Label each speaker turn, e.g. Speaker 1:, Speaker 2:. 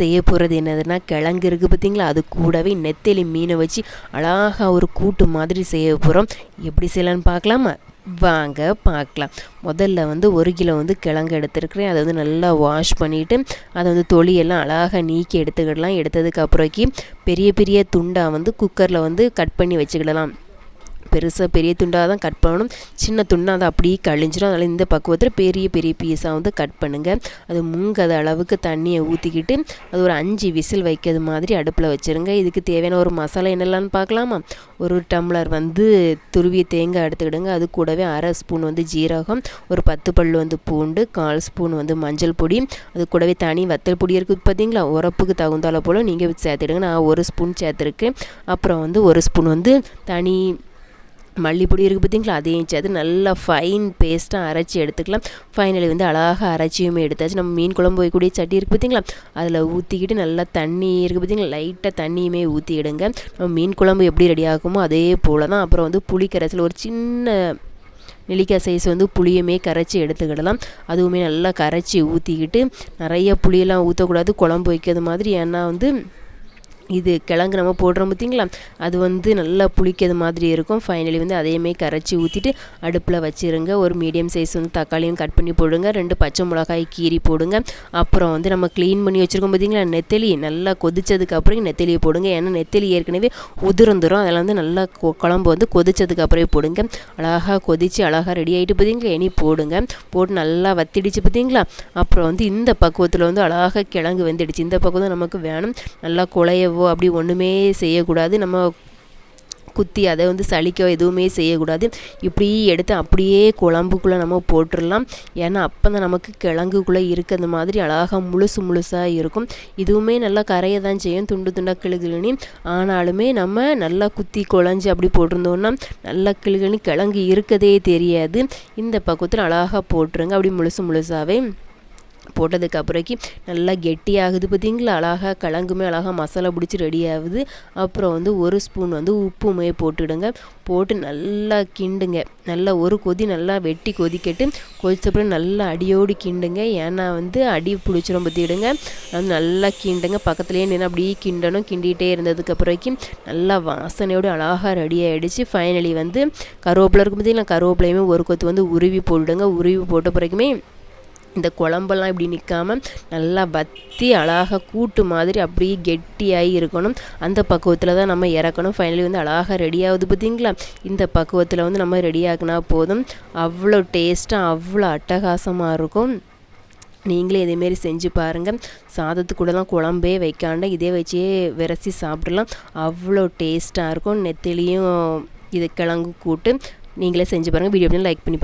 Speaker 1: செய்ய போகிறது என்னதுன்னா கிழங்கு இருக்குது பார்த்தீங்களா அது கூடவே நெத்தலி மீனை வச்சு அழகாக ஒரு கூட்டு மாதிரி செய்ய போகிறோம் எப்படி செய்யலான்னு பார்க்கலாமா? வாங்க பார்க்கலாம். முதல்ல வந்து ஒரு கிலோ வந்து கிழங்கு எடுத்துருக்குறேன். அதை வந்து நல்லா வாஷ் பண்ணிவிட்டு அதை வந்து தொளியெல்லாம் அழகாக நீக்கி எடுத்துக்கிடலாம். எடுத்ததுக்கு அப்புறக்கி பெரிய பெரிய துண்டாக வந்து குக்கரில் வந்து கட் பண்ணி வச்சுக்கிடலாம். பெருசாக பெரிய துண்டாக தான் கட் பண்ணணும். சின்ன துண்டாக அதை அப்படியே கழிஞ்சிடும் அதனால் இந்த பக்குவத்தில் பெரிய பெரிய பீஸாக வந்து கட் பண்ணுங்கள் அது முங்காத அளவுக்கு தண்ணியை ஊற்றிக்கிட்டு அது ஒரு அஞ்சு விசில் வைக்கிறது மாதிரி அடுப்பில் வச்சுருங்க. இதுக்கு தேவையான ஒரு மசாலா என்னெல்லாம்னு பார்க்கலாமா? ஒரு டம்ளர் வந்து துருவிய தேங்காய் எடுத்துக்கிடுங்க. அது கூடவே அரை ஸ்பூன் வந்து ஜீரகம் ஒரு பத்து பல் வந்து பூண்டு கால் ஸ்பூன் வந்து மஞ்சள் பொடி அது கூடவே தனி வத்தல் பொடி இருக்குது பார்த்தீங்களா? உரப்புக்கு தகுந்தால போல் நீங்கள் சேர்த்துடுங்க நான் ஒரு ஸ்பூன் சேர்த்துருக்கேன். அப்புறம் வந்து ஒரு ஸ்பூன் வந்து தனி மல்லிப்பொடி இருக்குது பார்த்தீங்களா? அதையும் சேர்த்து நல்லா ஃபைன் பேஸ்ட்டாக அரைச்சி எடுத்துக்கலாம். ஃபைனலி வந்து அழகாக அரைச்சியுமே எடுத்தாச்சு. நம்ம மீன் குழம்பு வைக்கக்கூடிய சட்டி இருக்குது பார்த்தீங்களா? அதில் ஊற்றிக்கிட்டு நல்லா தண்ணி இருக்குது பார்த்தீங்களா? லைட்டாக தண்ணியுமே ஊற்றிடுங்க நம்ம மீன் குழம்பு எப்படி ரெடி ஆகுமோ அதே போல் தான் அப்புறம் வந்து புளி ஒரு சின்ன நெல்லிக்காய் சைஸ் வந்து புளியுமே கரைச்சி எடுத்துக்கிடலாம். அதுவுமே நல்லா கரைச்சி ஊற்றிக்கிட்டு நிறைய புளியெல்லாம் ஊற்றக்கூடாது குழம்பு வைக்கிறது மாதிரி. ஏன்னா வந்து இது கிழங்கு நம்ம போடுறோம் பார்த்திங்களா? அது வந்து நல்லா புளிக்கிறது மாதிரி இருக்கும். ஃபைனலி வந்து அதையுமே கரைச்சி ஊற்றிட்டு அடுப்பில் வச்சுருங்க. ஒரு மீடியம் சைஸ் வந்து தக்காளியும் கட் பண்ணி போடுங்க. ரெண்டு பச்சை மிளகாய் கீரி போடுங்க. அப்புறம் வந்து நம்ம க்ளீன் பண்ணி வச்சுருக்கோம் பார்த்திங்களா? நெத்தலி நல்லா கொதித்ததுக்கப்புறம் நெத்தலியை போடுங்க. ஏன்னா நெத்தலி ஏற்கனவே உதிர்ந்துடும் அதில் வந்து நல்லா குழம்பு வந்து கொதித்ததுக்கப்புறமே போடுங்க. அழகாக கொதித்து அழகாக ரெடி ஆகிட்டு பார்த்தீங்களா? இனி போடுங்க. போட்டு நல்லா வத்திடுச்சு பார்த்தீங்களா? அப்புறம் வந்து இந்த பக்குவத்தில் வந்து அழகாக கிழங்கு வெந்துடுச்சு. இந்த பக்குவம் நமக்கு வேணும். நல்லா குழைய செய்யவோ அப்படி ஒன்றுமே செய்யக்கூடாது. நம்ம குத்தி அதை வந்து சளிக்க எதுவுமே செய்யக்கூடாது. இப்படி எடுத்து அப்படியே குழம்புக்குள்ளே நம்ம போட்டுடலாம். ஏன்னா அப்போ தான் நமக்கு கிழங்குக்குள்ளே இருக்கிற மாதிரி அழகாக முழுசு முழுசாக இருக்கும். இதுவுமே நல்லா கரையை தான் செய்யும் துண்டு துண்டாக கிளுகிளுனி ஆனாலுமே நம்ம நல்லா குத்தி குழஞ்சி அப்படி போட்டிருந்தோன்னா நல்லா கிளுகிளி கிழங்கு இருக்கதே தெரியாது. இந்த பக்கத்தில் அழகாக போட்டுருங்க. அப்படி முழுசு முழுசாகவே போட்டதுக்கு அப்புறக்கி நல்லா கெட்டியாகுது பார்த்திங்களா? அழகாக கிழங்குமே அழகாக மசாலா பிடிச்சி ரெடி ஆகுது. அப்புறம் வந்து ஒரு ஸ்பூன் வந்து உப்புமே போட்டுடுங்க. போட்டு நல்லா கிண்டுங்க. நல்லா ஒரு கொதி நல்லா வெட்டி கொதிக்கட்டு. கொதிச்சப்பறம் நல்லா அடியோடு கிண்டுங்க. ஏன்னா வந்து அடி பிடிச்சிரும் பற்றிடுங்க அது நல்லா கிண்டுங்க. பக்கத்துலேயே நின்று அப்படியே கிண்டணும். கிண்டிகிட்டே இருந்ததுக்கு அப்புறக்கும் நல்லா வாசனையோடு அழகாக ரெடி ஆகிடுச்சு ஃபைனலி வந்து கருவேப்பிலை இருக்கும் பார்த்தீங்கன்னா கருவேப்பிலையுமே ஒரு கொத்து வந்து உருவி போட்டுடுங்க. உருவி போட்ட பிறகுமே இந்த குழம்பெல்லாம் இப்படி நிற்காம நல்லா வத்தி அழகாக கூட்டு மாதிரி அப்படியே கெட்டியாகி இருக்கணும். அந்த பக்குவத்தில் தான் நம்ம இறக்கணும். ஃபைனலி வந்து அழகாக ரெடி ஆகுது பார்த்தீங்களா இந்த பக்குவத்தில் வந்து நம்ம ரெடி ஆகினா போதும். அவ்வளோ டேஸ்ட்டாக அவ்வளோ அட்டகாசமாக இருக்கும். நீங்களே இதேமாரி செஞ்சு பாருங்கள் சாதத்துக்கூடலாம் குழம்பே வைக்காண்ட. இதே வச்சே விரசி சாப்பிடலாம். அவ்வளோ டேஸ்ட்டாக இருக்கும். நெத்திலையும் இது கிழங்கு கூட்டு. நீங்களே செஞ்சு பாருங்கள் வீடியோ லைக் பண்ணி பாருங்கள்